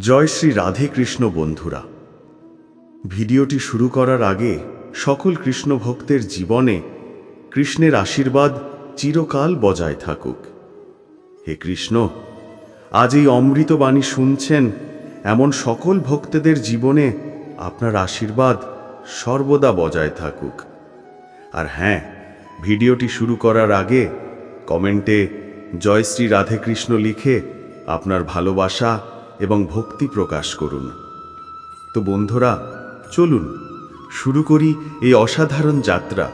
জয় শ্রী রাধে কৃষ্ণ বন্ধুরা। ভিডিওটি শুরু করার আগে সকল কৃষ্ণ ভক্তের জীবনে কৃষ্ণের আশীর্বাদ চিরকাল বজায় থাকুক। হে কৃষ্ণ, আজ এই অমৃত বাণী শুনছেন এমন সকল ভক্তদের জীবনে আপনার আশীর্বাদ সর্বদা বজায় থাকুক। আর হ্যাঁ ভিডিওটি শুরু করার আগে কমেন্টে জয় শ্রী রাধে কৃষ্ণ লিখে আপনার ভালোবাসা এবং ভক্তি প্রকাশ করুন। তো বন্ধুরা, চলুন, শুরু করি এই অসাধারণ যাত্রা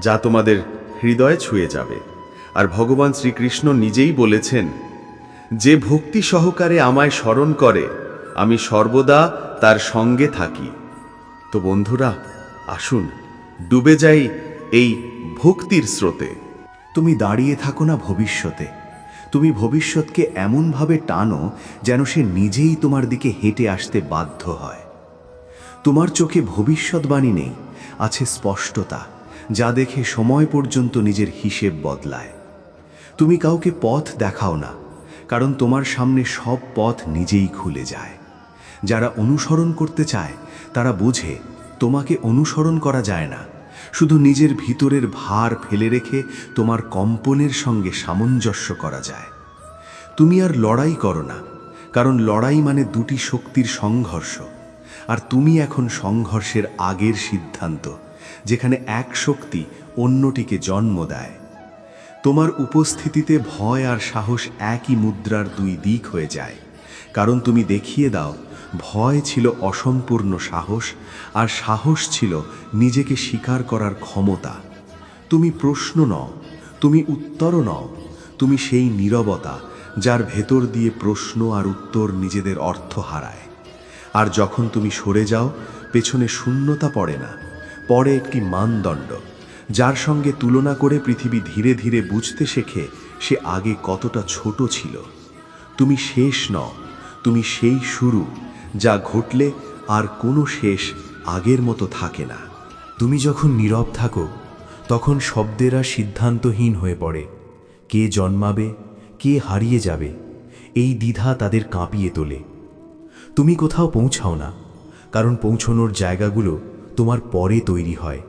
যা তোমাদের হৃদয়ে ছুঁয়ে যাবে। আর ভগবান শ্রীকৃষ্ণ নিজেই বলেছেন, যে ভক্তি সহকারে আমায় স্মরণ করে, আমি সর্বদা তার সঙ্গে থাকি। তো বন্ধুরা, আসুন, ডুবে যাই এই ভক্তির স্রোতে। তুমি দাঁড়িয়ে থাকো না ভবিষ্যতে। তুমি ভবিষ্যৎকে এমনভাবে টানো যেন সে নিজেই তোমার দিকে হেঁটে আসতে বাধ্য হয়। তোমার চোখে ভবিষ্যৎবাণী নেই, আছে স্পষ্টতা, যা দেখে সময় পর্যন্ত নিজের হিসেব বদলায়। তুমি কাউকে পথ দেখাও না, কারণ তোমার সামনে সব পথ নিজেই খুলে যায়। যারা অনুসরণ করতে চায়, তারা বোঝে, তোমাকে অনুসরণ করা যায় না। শুধু নিজের ভিতরের ভার ফেলে রেখে তোমার কম্পনের সঙ্গে সামঞ্জস্য করা যায়। তুমি আর লড়াই করো না, কারণ লড়াই মানে দুটি শক্তির সংঘর্ষ, আর তুমি এখন সংঘর্ষের আগের সিদ্ধান্ত, যেখানে এক শক্তি অন্যটিকে জন্ম দেয়। তোমার উপস্থিতিতে ভয় আর সাহস একই মুদ্রার দুই দিক হয়ে যায়, কারণ তুমি দেখিয়ে দাও ভয় ছিল অসম্পূর্ণ সাহস, আর সাহস ছিল নিজেকে স্বীকার করার ক্ষমতা। তুমি প্রশ্ন নও, তুমি উত্তরও নও, তুমি সেই নীরবতা যার ভেতর দিয়ে প্রশ্ন আর উত্তর নিজেদের অর্থ হারায়। আর যখন তুমি সরে যাও, পেছনে শূন্যতা পড়ে না, পড়ে একটি মানদণ্ড, যার সঙ্গে তুলনা করে পৃথিবী ধীরে ধীরে বুঝতে শেখে সে আগে কতটা ছোট ছিল। তুমি শেষ নও, তুমি সেই শুরু যা ঘটলে আর কোনো শেষ আগের মতো থাকে না। তুমি যখন নীরব থাকো, তখন শব্দেরা সিদ্ধান্তহীন হয়ে পড়ে। কে জন্মাবে, কে হারিয়ে যাবে, এই দ্বিধা তাদের কাঁপিয়ে তোলে। তুমি কোথাও পৌঁছাও না, কারণ পৌঁছনোর জায়গাগুলো তোমার পরে তৈরি হয়।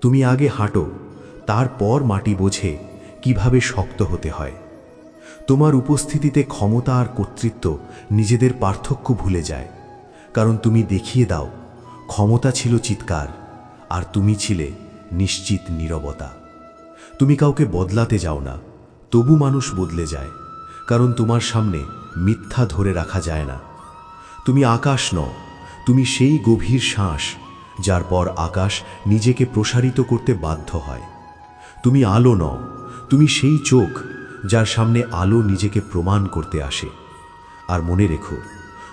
তুমি আগে হাঁটো, তারপর মাটি বোঝে কীভাবে শক্ত হতে হয়। তোমার উপস্থিতিতে ক্ষমতা আর কর্তৃত্ব নিজেদের পার্থক্য ভুলে যায়। কারণ তুমি দেখিয়ে দাও, ক্ষমতা ছিল চিৎকার, আর তুমি ছিলে নিশ্চিত নীরবতা। তুমি কাউকে বদলাতে যাও না, তবু মানুষ বদলে যায়, কারণ তোমার সামনে মিথ্যা ধরে রাখা যায় না। তুমি আকাশ নও, তুমি সেই গভীর শ্বাস, যার পর আকাশ নিজেকে প্রসারিত করতে বাধ্য হয়। তুমি আলো নও, তুমি সেই চোখ যার সামনে আলো নিজেকে প্রমাণ করতে আসে। আর মনে রেখো,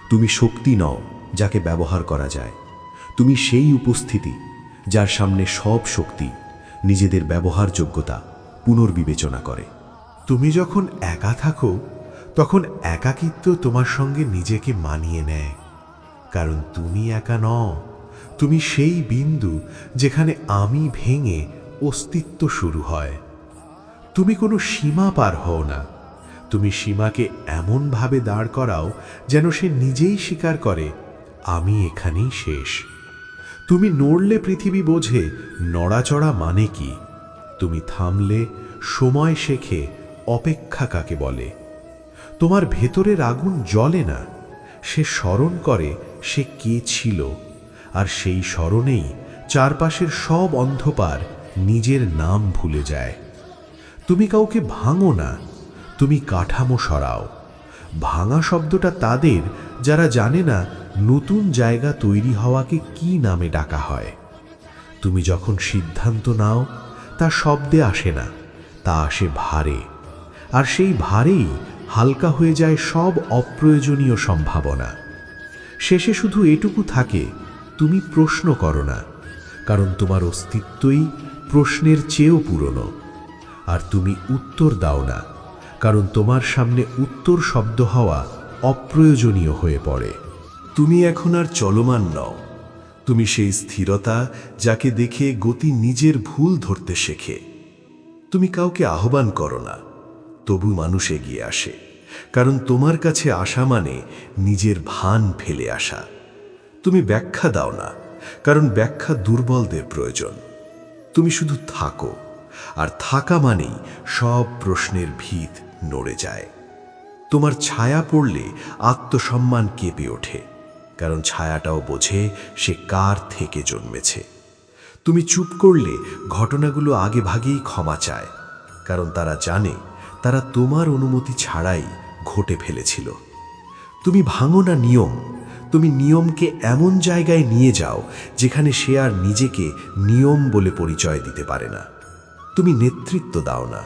তুমি শক্তি নও যাকে ব্যবহার করা যায়। তুমি সেই উপস্থিতি যার সামনে সব শক্তি, নিজেদের ব্যবহারযোগ্যতা পুনর্বিবেচনা করে। তুমি যখন একা থাকো, তখন একাকিত্ব তোমার সঙ্গে নিজেকে মানিয়ে নেয়। কারণ তুমি একা নও, তুমি সেই বিন্দু যেখানে আমি ভেঙে অস্তিত্ব শুরু হয়। তুমি কোনো সীমা পার হও না। তুমি সীমাকে এমনভাবে দাঁড় করাও যেন সে নিজেই স্বীকার করে, আমি এখানেই শেষ। তুমি নড়লে পৃথিবী বোঝে, নড়াচড়া মানে কি? তুমি থামলে, সময় শেখে, অপেক্ষা কাকে বলে? তোমার ভেতরের আগুন জ্বলে না। সে স্মরণ করে সে কে ছিল, আর সেই স্মরণেই চারপাশের সব অন্ধকার নিজের নাম ভুলে যায়। তুমি কাউকে ভাঙো না, তুমি কাঠামো সরাও। ভাঙা শব্দটা তাদের, যারা জানে না নতুন জায়গা তৈরি হওয়াকে কি নামে ডাকা হয়। তুমি যখন সিদ্ধান্ত নাও, তা শব্দে আসে না, তা আসে ভারে। আর সেই ভারেই হালকা হয়ে যায় সব অপ্রয়োজনীয় সম্ভাবনা। শেষে শুধু এটুকু থাকে, তুমি প্রশ্ন করো না, কারণ তোমার অস্তিত্বই প্রশ্নের চেয়েও পুরনো। আর তুমি উত্তর দাও না, কারণ তোমার সামনে উত্তর শব্দ হওয়া অপ্রয়োজনীয় হয়ে পড়ে। তুমি এখন আর চলমান নও। তুমি সেই স্থিরতা যাকে দেখে গতি নিজের ভুল ধরতে শেখে। তুমি কাউকে আহ্বান করো না, তবু মানুষ এগিয়ে আসে, কারণ তোমার কাছে আসা মানে নিজের ভান ফেলে আসা। তুমি ব্যাখ্যা দাও না, কারণ ব্যাখ্যা দুর্বলদের প্রয়োজন। তুমি শুধু থাকো। আর থাকা মানেই সব প্রশ্নের ভিত নড়ে যায়। তোমার ছায়া পড়লে আত্মসম্মান কেঁপে ওঠে, কারণ ছায়াটাও বোঝে সে কার থেকে জন্মেছে। তুমি চুপ করলে ঘটনাগুলো আগে ভাগেই ক্ষমা চায়, কারণ তারা জানে তারা তোমার অনুমতি ছাড়াই ঘটে ফেলেছিল। তুমি ভাঙো না নিয়ম, তুমি নিয়মকে এমন জায়গায় নিয়ে যাও যেখানে সে আর নিজেকে নিয়ম বলে পরিচয় দিতে পারে না। তুমি নেতৃত্ব দাও না।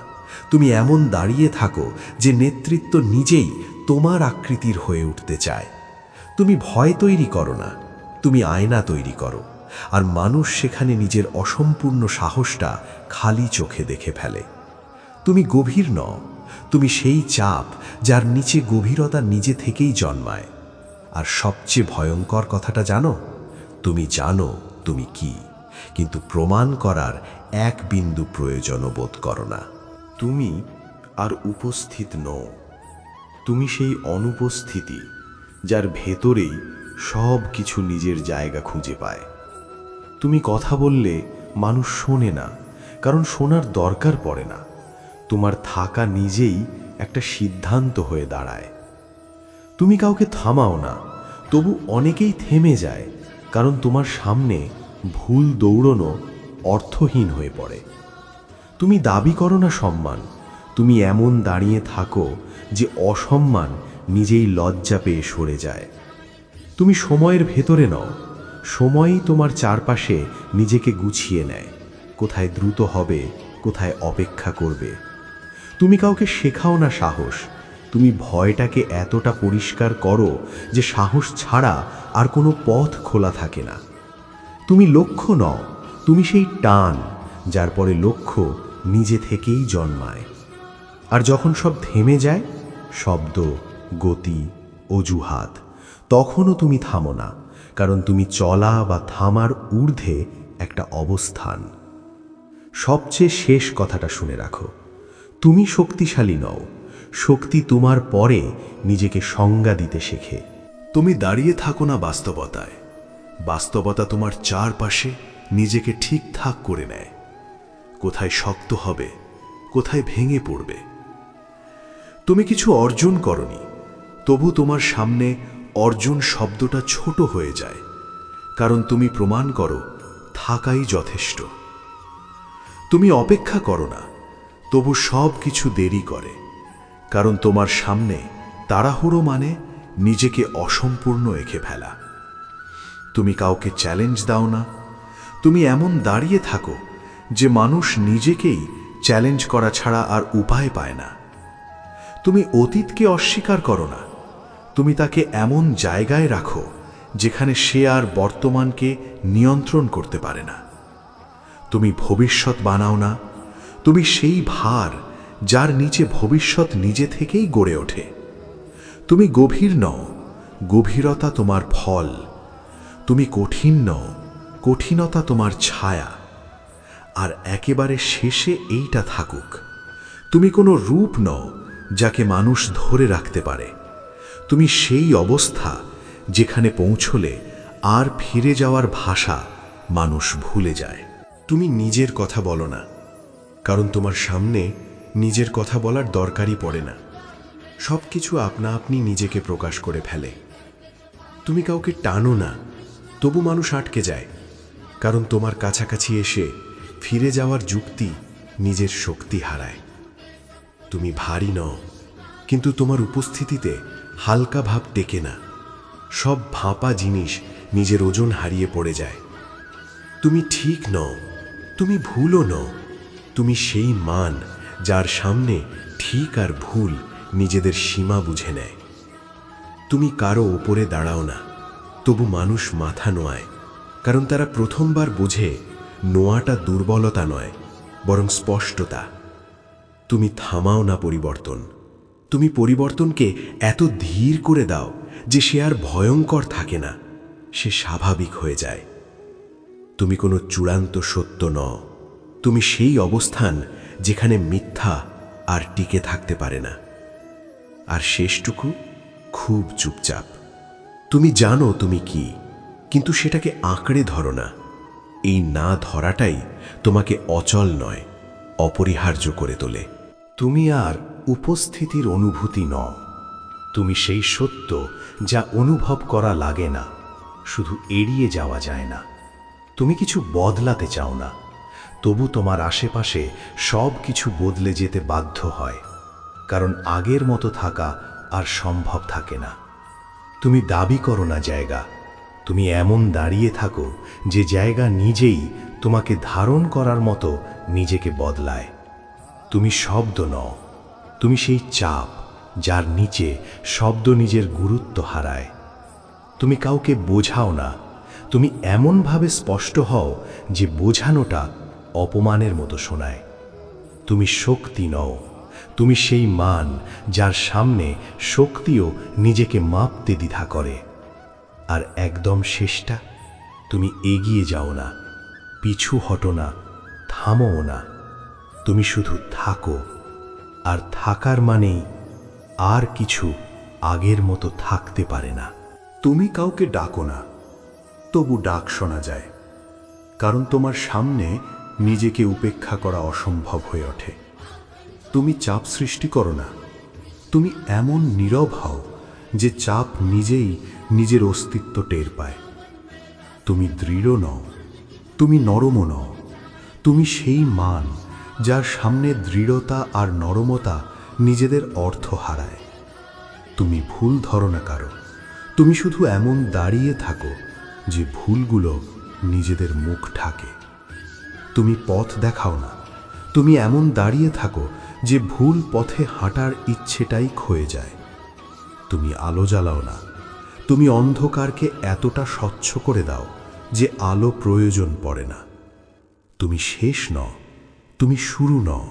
তুমি এমন দাঁড়িয়ে থাকো যে নেতৃত্ব নিজেই তোমার আকৃতির হয়ে উঠতে চায়। তুমি ভয় তৈরি করো না, তুমি আয়না তৈরি করো, আর মানুষ সেখানে নিজের অসম্পূর্ণ সাহসটা খালি চোখে দেখে ফেলে। তুমি গভীর নও, তুমি সেই চাপ যার নিচে গভীরতা নিজে থেকেই জন্মায়। আর সবচেয়ে ভয়ঙ্কর কথাটা জানো, তুমি জানো তুমি কি, কিন্তু প্রমাণ করার এক বিন্দু প্রয়োজনও বোধ করো না। তুমি আর উপস্থিত নও। তুমি সেই অনুপস্থিতি যার ভেতরেই সব কিছু নিজের জায়গা খুঁজে পায়। তুমি কথা বললে মানুষ শোনে না, কারণ শোনার দরকার পড়ে না। তোমার থাকা নিজেই একটা সিদ্ধান্ত হয়ে দাঁড়ায়। তুমি কাউকে থামাও না, তবু অনেকেই থেমে যায়, কারণ তোমার সামনে ভুল দৌড়নো অর্থহীন হয়ে পড়ে। তুমি দাবি করো না সম্মান, তুমি এমন দাঁড়িয়ে থাকো যে অসম্মান নিজেই লজ্জা পেয়ে সরে যায়। তুমি সময়ের ভেতরে নও, সময়ই তোমার চারপাশে নিজেকে গুছিয়ে নেয়, কোথায় দ্রুত হবে, কোথায় অপেক্ষা করবে। তুমি কাউকে শেখাও না সাহস, তুমি ভয়টাকে এতটা পরিষ্কার করো যে সাহস ছাড়া আর কোনো পথ খোলা থাকে না। তুমি লক্ষ্য নও তুমি সেই টান যার পরে লক্ষ্য নিজে থেকেই জন্মায়। আর যখন সব থেমে যায়, শব্দ, গতি, অজুহাত, তখনও তুমি থামো না, কারণ তুমি চলা বা থামার ঊর্ধ্বে একটা অবস্থান। সবচেয়ে শেষ কথাটা শুনে রাখো, তুমি শক্তিশালী নও, শক্তি তোমার পরে নিজেকে সংজ্ঞা দিতে শেখে। তুমি দাঁড়িয়ে থাকো না বাস্তবতায়, বাস্তবতা তোমার চারপাশে নিজেকে ঠিকঠাক করে নেয়। কোথায় শক্ত হবে, কোথায় ভেঙে পড়বে। তুমি কিছু অর্জন করনি, তবু তোমার সামনে অর্জন শব্দটা ছোট হয়ে যায়, কারণ তুমি প্রমাণ করো, থাকাই যথেষ্ট। তুমি অপেক্ষা করো না, তবু সব কিছু দেরি করে, কারণ তোমার সামনে তাড়াহুড়ো মানে নিজেকে অসম্পূর্ণ এঁকে ফেলা। তুমি কাউকে চ্যালেঞ্জ দাও না তুমি এমন দাঁড়িয়ে থাকো যে মানুষ নিজেকেই চ্যালেঞ্জ করা ছাড়া আর উপায় পায় না। তুমি অতীতকে অস্বীকার করো না। তুমি তাকে এমন জায়গায় রাখো যেখানে সে আর বর্তমানকে নিয়ন্ত্রণ করতে পারে না। তুমি ভবিষ্যৎ বানাও না। তুমি সেই ভার যার নিচে ভবিষ্যৎ নিজে থেকেই গড়ে ওঠে। তুমি গভীর নও। গভীরতা তোমার ফল। তুমি কঠিন নও। কঠিনতা তোমার ছায়া, আর একেবারে শেষে এইটা থাকুক। তুমি কোনো রূপ নও যাকে মানুষ ধরে রাখতে পারে। তুমি সেই অবস্থা যেখানে পৌঁছলে আর ফিরে যাওয়ার ভাষা মানুষ ভুলে যায়। তুমি নিজের কথা বলো না, কারণ তোমার সামনে নিজের কথা বলার দরকারই পড়ে না। সব কিছু আপনা আপনি নিজেকে প্রকাশ করে ফেলে। তুমি কাউকে টানো না, তবু মানুষ আটকে যায়। কারণ তোমার কাছাকাছি এসে ফিরে যাওয়ার যুক্তি নিজের শক্তি হারায়। তুমি ভারী নও, কিন্তু তোমার উপস্থিতিতে হালকা ভাব টেকে না। সব ভাপা জিনিস নিজের ওজন হারিয়ে পড়ে যায়। তুমি ঠিক নও, তুমি ভুলও নও, তুমি সেই মান যার সামনে ঠিক আর ভুল নিজেদের সীমা বুঝে নেয়। তুমি কারও ওপরে দাঁড়াও না, তবু মানুষ মাথা নোয়ায়। কারণ তারা প্রথমবার বোঝে নোয়াটা দুর্বলতা নয়, বরং স্পষ্টতা। তুমি থামাও না পরিবর্তন। তুমি পরিবর্তনকে এত ধীর করে দাও যে সে আর ভয়ঙ্কর থাকে না, সে স্বাভাবিক হয়ে যায়। তুমি কোনো চূড়ান্ত সত্য নও। তুমি সেই অবস্থান যেখানে মিথ্যা আর টিকে থাকতে পারে না। আর শেষটুকু খুব চুপচাপ। তুমি জানো তুমি কি। কিন্তু সেটাকে আঁকড়ে ধরো না। এই না ধরাটাই তোমাকে অচল নয়, অপরিহার্য করে তোলে। তুমি আর উপস্থিতির অনুভূতি নও। তুমি সেই সত্য যা অনুভব করা লাগে না, শুধু এড়িয়ে যাওয়া যায় না। তুমি কিছু বদলাতে চাও না, তবু তোমার আশেপাশে সব কিছু বদলে যেতে বাধ্য হয়, কারণ আগের মতো থাকা আর সম্ভব থাকে না। তুমি দাবি করো না জায়গা তুমি এমন দাঁড়িয়ে থাকো যে জায়গা নিজেই তোমাকে ধারণ করার মতো নিজেকে বদলায়। তুমি শব্দ নও। তুমি সেই চাপ যার নিচে শব্দ নিজের গুরুত্ব হারায়। তুমি কাউকে বোঝাও না। তুমি এমনভাবে স্পষ্ট হও যে বোঝানোটা অপমানের মতো শোনায়। তুমি শক্তি নও। তুমি সেই মান যার সামনে শক্তিও নিজেকে মাপতে দ্বিধা করে। আর একদম শেষটা, তুমি এগিয়ে যাও না, পিছু হটো না থামও না। তুমি শুধু থাকো, আর থাকার মানেই আর কিছু আগের মতো থাকতে পারে না। তুমি কাউকে ডাকো না, তবু ডাক শোনা যায়, কারণ তোমার সামনে নিজেকে উপেক্ষা করা অসম্ভব হয়ে ওঠে। তুমি চাপ সৃষ্টি করো না, তুমি এমন নীরব হও যে চাপ নিজেই নিজের অস্তিত্ব টের পায়। তুমি দৃঢ় নও, তুমি নরমও নও, তুমি সেই মান যার সামনে দৃঢ়তা আর নরমতা নিজেদের অর্থ হারায়। তুমি ভুল ধরো না কারও, তুমি শুধু এমন দাঁড়িয়ে থাকো যে ভুলগুলো নিজেদের মুখ ঢাকে। তুমি পথ দেখাও না, তুমি এমন দাঁড়িয়ে থাকো যে ভুল পথে হাঁটার ইচ্ছেটাই ক্ষয়ে যায়। তুমি আলো জ্বালাও না তুমি অন্ধকারকে এতটা স্বচ্ছ করে দাও যে আলো প্রয়োজন পড়ে না। তুমি শেষ নও, তুমি শুরু নও,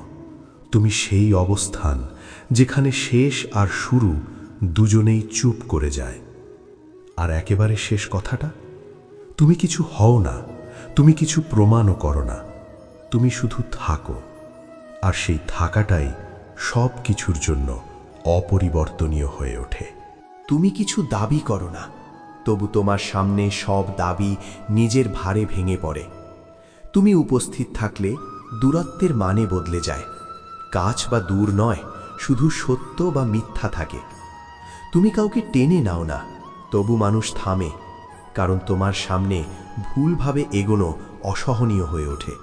তুমি সেই অবস্থান যেখানে শেষ আর শুরু দুজনেই চুপ করে যায়। আর একেবারে শেষ কথাটা? তুমি কিছু হও না, তুমি কিছু প্রমাণও করো না, তুমি শুধু থাকো। আর সেই থাকাটাই সব কিছুর জন্য অপরিবর্তনীয় হয়ে ওঠে। তুমি কিছু দাবি করো না, তবু তোমার সামনে সব দাবি নিজের ভারে ভেঙে পড়ে। তুমি উপস্থিত থাকলে দূরত্বের মানে বদলে যায়। কাছ বা দূর নয়, শুধু সত্য বা মিথ্যা থাকে। তুমি কাউকে টেনে নাও না, তবু মানুষ থামে, কারণ তোমার সামনে ভুলভাবে এগোনো অসহনীয় হয়ে ওঠে।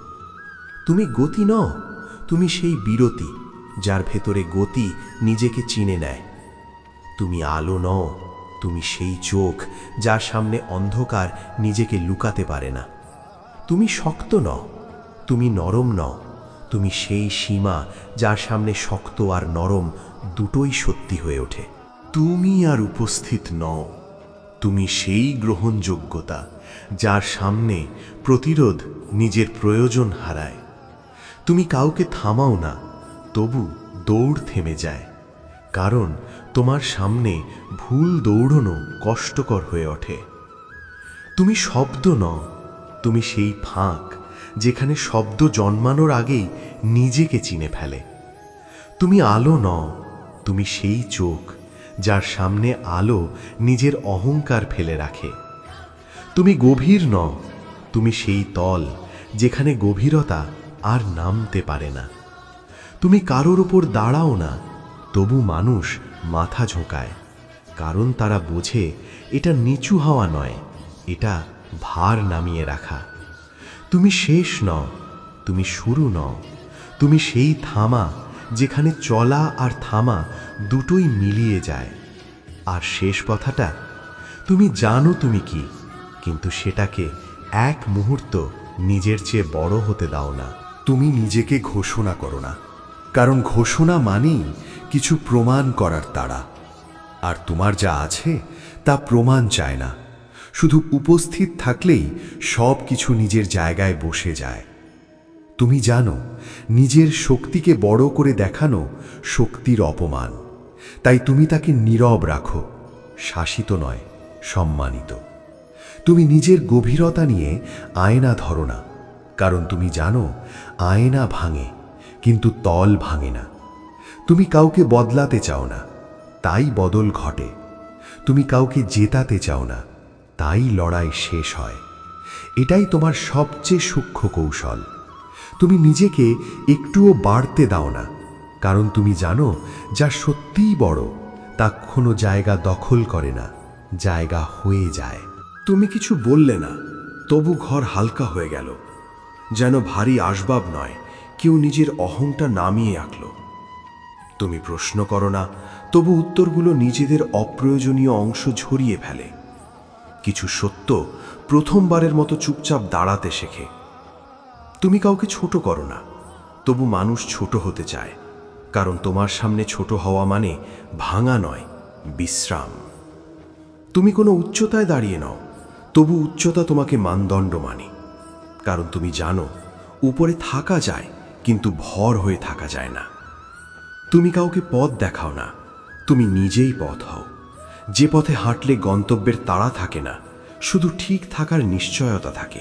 তুমি গতি নও, তুমি সেই বিরতি, যার ভেতরে গতি নিজেকে চিনে নেয়। তুমি আলো নও, তুমি সেই চোখ যার সামনে অন্ধকার নিজেকে লুকাতে পারে না। তুমি শক্ত নও, তুমি নরম নও, তুমি সেই সীমা যার সামনে শক্ত আর নরম দুটোই সত্যি হয়ে ওঠে। তুমি আর উপস্থিত নও, তুমি সেই গ্রহণযোগ্যতা যার সামনে প্রতিরোধ নিজের প্রয়োজন হারায়। তুমি কাউকে থামাও না, তবু দৌড় থেমে যায়, কারণ তোমার সামনে ভুল দৌড়নো কষ্টকর হয়ে ওঠে। তুমি শব্দ নও, তুমি সেই ফাঁক যেখানে শব্দ জন্মানোর আগেই নিজেকে চিনে ফেলে। তুমি আলো নও, তুমি সেই চোখ যার সামনে আলো নিজের অহংকার ফেলে রাখে। তুমি গভীর নও, তুমি সেই তল যেখানে গভীরতা আর নামতে পারে না। তুমি কারোর ওপর দাঁড়াও না, তবু মানুষ মাথা ঝোঁকায়। কারণ তারা বোঝে এটা নিচু হওয়া নয়, এটা ভার নামিয়ে রাখা। তুমি শেষ নও, তুমি শুরু নও, তুমি সেই থামা যেখানে চলা আর থামা দুটোই মিলিয়ে যায়। আর শেষ কথাটা, তুমি জানো তুমি কি, কিন্তু সেটাকে এক মুহূর্ত নিজের চেয়ে বড় হতে দাও না। তুমি নিজেকে ঘোষণা করো না। কারণ ঘোষণা মানেই কিছু প্রমাণ করার তাড়া। আর তোমার যা আছে, তা প্রমাণ চায় না। শুধু উপস্থিত থাকলেই সব কিছু নিজের জায়গায় বসে যায়। তুমি জানো, নিজের শক্তিকে বড় করে দেখানো শক্তির অপমান। তাই তুমি তাকে নীরব রাখো, শাসিত নয়, সম্মানিত। তুমি নিজের গভীরতা নিয়ে আয়না ধরো না, কারণ তুমি জানো, আয়না ভাঙে। কিন্তু তল ভাঙে না। তুমি কাউকে বদলাতে চাও না, তাই বদল ঘটে। তুমি কাউকে জেতাতে চাও না, তাই লড়াই শেষ হয়। এটাই তোমার সবচেয়ে সূক্ষ্ম কৌশল। তুমি নিজেকে একটুও বাড়তে দাও না, কারণ তুমি জানো, যা সত্যিই বড়, তা কোনো জায়গা দখল করে না, জায়গা হয়ে যায়। তুমি কিছু বললে না, তবু ঘর হালকা হয়ে গেল, যেন ভারী আসবাব নয়। কেউ নিজের অহংটা নামিয়ে আঁকল। তুমি প্রশ্ন করো না, তবু উত্তরগুলো নিজেদের অপ্রয়োজনীয় অংশ ঝরিয়ে ফেলে। কিছু সত্য প্রথমবারের মতো চুপচাপ দাঁড়াতে শেখে। তুমি কাউকে ছোট করো না, তবু মানুষ ছোট হতে চায়। কারণ তোমার সামনে ছোট হওয়া মানে ভাঙা নয়, বিশ্রাম। তুমি কোনো উচ্চতায় দাঁড়িয়ে নাও, তবু উচ্চতা তোমাকে মানদণ্ড মানে। কারণ তুমি জানো, উপরে থাকা যায় কিন্তু ভর হয়ে থাকা যায় না। তুমি কাউকে পথ দেখাও না, তুমি নিজেই পথ হও। যে পথে হাঁটলে গন্তব্যের তাড়া থাকে না, শুধু ঠিক থাকার নিশ্চয়তা থাকে।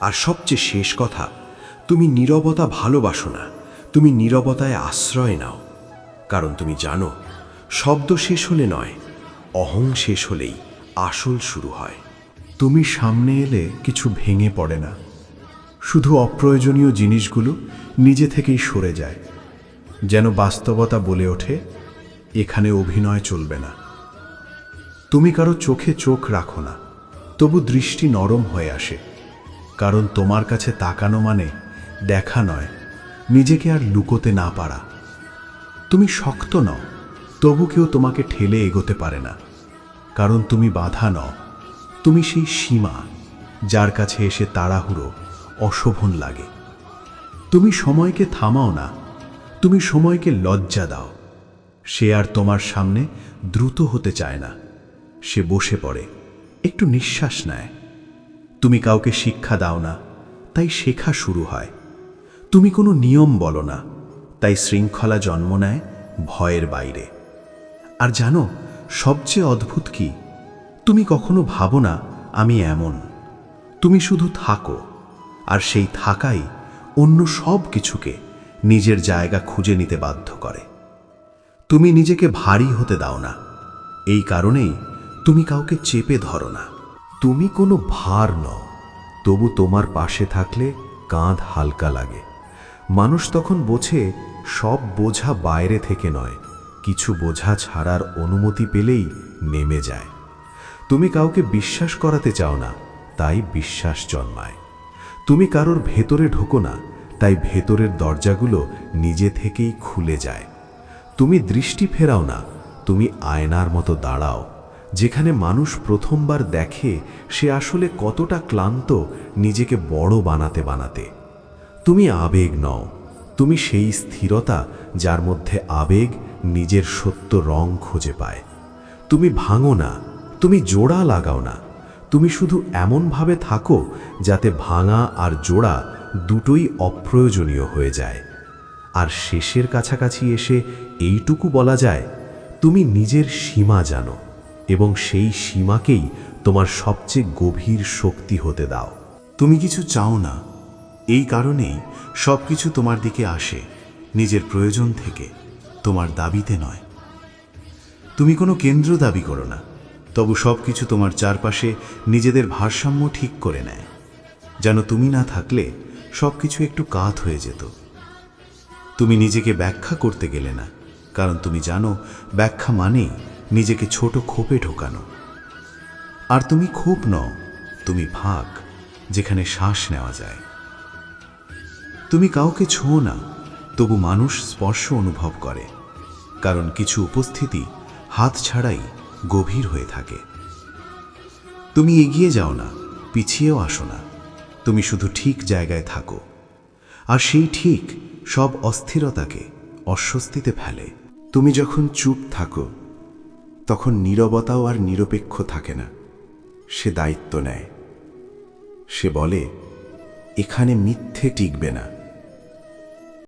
আর সবচেয়ে শেষ কথা, তুমি নীরবতা ভালোবাসো না, তুমি নীরবতায় আশ্রয় নাও। কারণ তুমি জানো, শব্দ শেষ হলে নয়, অহং শেষ হলেই আসল শুরু হয়। তুমি সামনে এলে কিছু ভেঙে পড়ে না। শুধু অপ্রয়োজনীয় জিনিসগুলো নিজে থেকেই সরে যায়, যেন বাস্তবতা বলে ওঠে, এখানে অভিনয় চলবে না। তুমি কারও চোখে চোখ রাখো না, তবু দৃষ্টি নরম হয়ে আসে, কারণ তোমার কাছে তাকানো মানে দেখা নয়, নিজেকে আর লুকোতে না পারা। তুমি শক্ত নও, তবু কেউ তোমাকে ঠেলে এগোতে পারে না, কারণ তুমি বাধা নও, তুমি সেই সীমা যার কাছে এসে তাড়াহুড়ো অশোভন লাগে। তুমি সময়কে থামাও না, তুমি সময়কে লজ্জা দাও। সে আর তোমার সামনে দ্রুত হতে চায় না, সে বসে পড়ে, একটু নিঃশ্বাস নেয়। তুমি কাউকে শিক্ষা দাও না, তাই শেখা শুরু হয়। তুমি কোনো নিয়ম বলো না, তাই শৃঙ্খলা জন্ম নেয় ভয়ের বাইরে। আর জানো, সবচেয়ে অদ্ভুত কি? তুমি কখনো ভাবো না, আমি এমন। তুমি শুধু থাকো। আর সেই থাকাই অন্য সব কিছুকে নিজের জায়গা খুঁজে নিতে বাধ্য করে। তুমি নিজেকে ভারী হতে দাও না। এই কারণেই তুমি কাউকে চেপে ধরো না। তুমি কোনো ভার নও, তবু তোমার পাশে থাকলে কাঁধ হালকা লাগে। মানুষ তখন বোঝে সব বোঝা বাইরে থেকে নয়, কিছু বোঝা ছাড়ার অনুমতি পেলেই নেমে যায়। তুমি কাউকে বিশ্বাস করাতে চাও না, তাই বিশ্বাস জন্মায়। তুমি কারোর ভেতরে ঢোকো না, তাই ভেতরের দরজাগুলো নিজে থেকেই খুলে যায়। তুমি দৃষ্টি ফেরাও না, তুমি আয়নার মতো দাঁড়াও, যেখানে মানুষ প্রথমবার দেখে সে আসলে কতটা ক্লান্ত নিজেকে বড় বানাতে বানাতে। তুমি আবেগ নও, তুমি সেই স্থিরতা যার মধ্যে আবেগ নিজের সত্য রং খুঁজে পায়। তুমি ভাঙো না, তুমি জোড়া লাগাও না তুমি শুধু এমনভাবে থাকো যাতে ভাঙা আর জোড়া দুটোই অপ্রয়োজনীয় হয়ে যায়। আর শেষের কাছাকাছি এসে এইটুকু বলা যায়, তুমি নিজের সীমা জানো এবং সেই সীমাকেই তোমার সবচেয়ে গভীর শক্তি হতে দাও। তুমি কিছু চাও না, এই কারণেই সব কিছু তোমার দিকে আসে, নিজের প্রয়োজন থেকে, তোমার দাবিতে নয়। তুমি কোনো কেন্দ্র দাবি করো না। তবু সব কিছু তোমার চারপাশে নিজেদের ভারসাম্য ঠিক করে নেয়। যেন তুমি না থাকলে সব কিছু একটু কাত হয়ে যেত। তুমি নিজেকে ব্যাখ্যা করতে গেলে না, কারণ তুমি জানো ব্যাখ্যা মানেই নিজেকে ছোট খোপে ঢোকানো। আর তুমি খোপ নও, তুমি ভাগ যেখানে শ্বাস নেওয়া যায়। তুমি কাউকে ছোঁও না, তবু মানুষ স্পর্শ অনুভব করে, কারণ কিছু উপস্থিতি হাত ছাড়াই গভীর হয়ে থাকে। তুমি এগিয়ে যাও না, পিছিয়েও আসো না। তুমি শুধু ঠিক জায়গায় থাকো। আর সেই ঠিক সব অস্থিরতাকে অস্বস্তিতে ফেলে। তুমি যখন চুপ থাকো, তখন নীরবতাও আর নিরপেক্ষ থাকে না। সে দায়িত্ব নেয়। সে বলে, এখানে মিথ্যে টিকবে না।